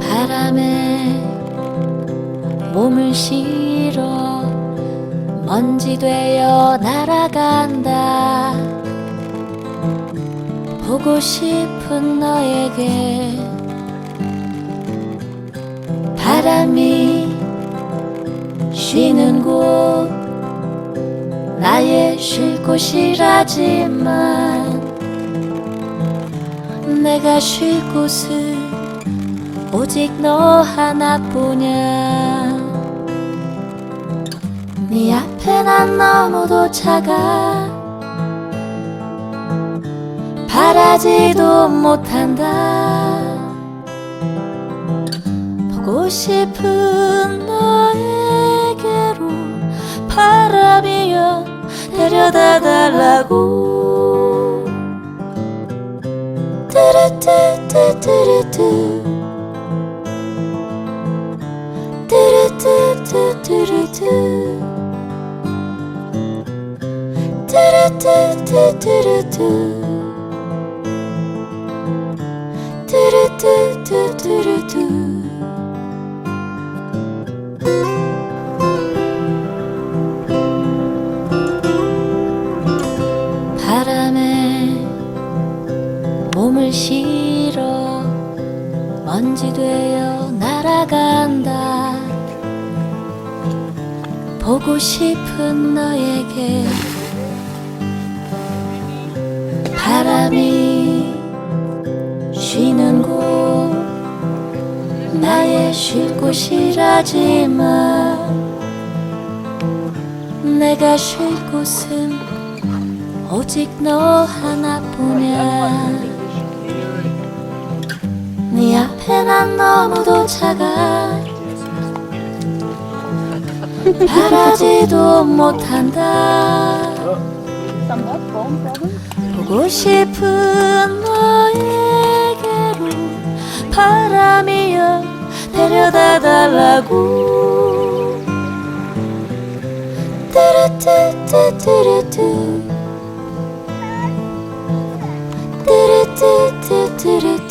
바람에 몸을 실어 먼지 되어 날아간다. 보고 싶은 너에게 바람이 쉬는 곳 나의 쉴 곳이라지만 내가 쉴 곳은 오직 너 하나뿐이야. 네 앞에 난 너무도 작아 바라지도 못한다. 보고 싶은 너에게로 바람이여 데려다 달라고. 뚜루뚜뚜뚜루뚜. 뚜루뚜뚜뚜루뚜. 뚜루뚜뚜뚜루뚜. 뚜루뚜뚜뚜루뚜 실어. 먼지 되어 날아간다. 보고 싶은 너에게 바람이 쉬는 곳. 나의 쉴 곳이라지만 내가 쉴 곳은 오직 너 하나뿐이야 난 너무도 작아. 바라지도 못한다? 보고 싶은 너에게로 바람이여 데려다 달라고. 뚜루뚜뚜뚜루뚜. 뚜루뚜뚜뚜루뚜